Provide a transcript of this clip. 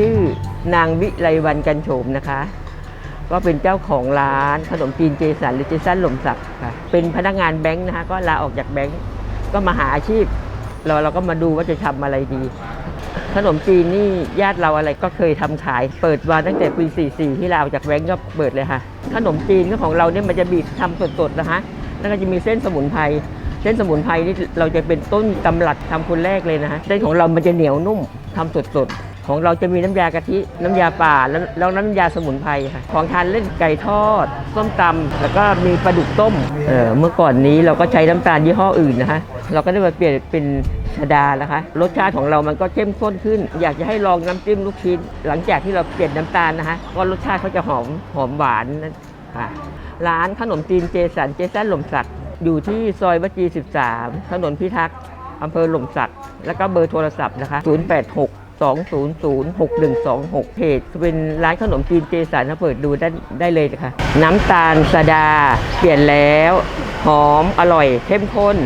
ชื่อนางวิไลวันกันโฉมนะคะ ก็เป็นเจ้าของร้านขนมจีนเจสันหรือเจสันหล่มสักค่ะเป็นพนักงานแบงค์นะคะ ก็ลาออกจากแบงค์ก็มาหาอาชีพ เราเราก็มาดูว่าจะทำอะไรดี ขนมจีนนี่ญาติเราอะไรก็เคยทำขาย เปิดมาตั้งแต่ปี 44 ที่เราออกจากแบงก์ก็เปิดเลยค่ะ ขนมจีนของเราเนี่ยมันจะบีบทำสดๆนะคะแล้วก็จะมีเส้นสมุนไพรเส้นสมุนไพรนี่เราจะเป็นต้นตำรับทำคนแรกเลยนะคะเส้นของเรามันจะเหนียวนุ่มทำสดๆ ของเราจะมีน้ำยากะทิ น้ำยาป่าแล้วแล้วน้ำยาสมุนไพรค่ะของทานเล่นไก่ทอดส้มตำแล้วก็มีปลาดุกต้มเออเมื่อก่อนนี้เราก็ใช้น้ำตาลยี่ห้ออื่นนะคะเราก็ได้มาเปลี่ยนเป็นชาดานะคะ รสชาติของเรามันก็เข้มข้นขึ้น อยากจะให้ลองน้ำจิ้มลูกชิ้น หลังจากที่เราเปลี่ยนน้ำตาลนะคะก็รสชาติเขาจะหอมหอมหวานนะค่ะร้านขนมจีนเจสันเจสันหล่มสักอยู่ที่ซอยวัจี 13 ถนนพิทักษ์อำเภอหล่มสักแล้วก็เบอร์โทรศัพท์นะคะ 086 200 6126เพจเป็นร้านขนมจีนเจสันนะเปิดดูได้ได้เลยนะคะน้ำตาลสะดา เปลี่ยนแล้ว หอมอร่อยเข้มข้น